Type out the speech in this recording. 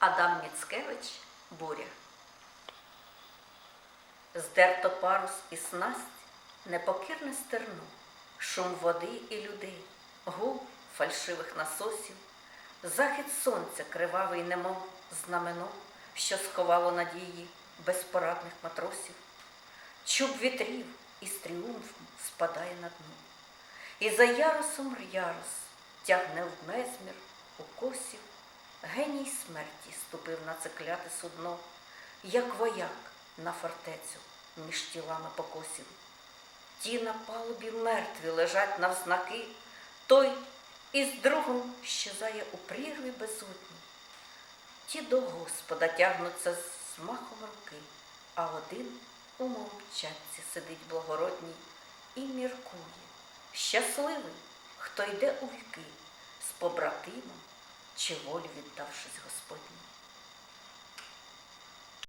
Адам Міцкевич Буря. Здерто парус і снасть, непокірне стерно, шум води і людей, гул фальшивих насосів, захід сонця кривавий, немов знамено, що сховало надії безпорадних матросів. Чуб вітрів із тріумфом спадає на дно. І за ярусом ярус тягне в мезмір укосів. Геній смерті ступив на це кляте судно, як вояк на фортецю між тілами покосів. Ті на палубі мертві лежать навзнаки, той із другом щезає у прірві безодні. Ті до Господа тягнуться з махом руки, а один у мовчанці сидить благородній і міркує. Щасливий, хто йде у віки з побратимом чи волю віддавшись Господній.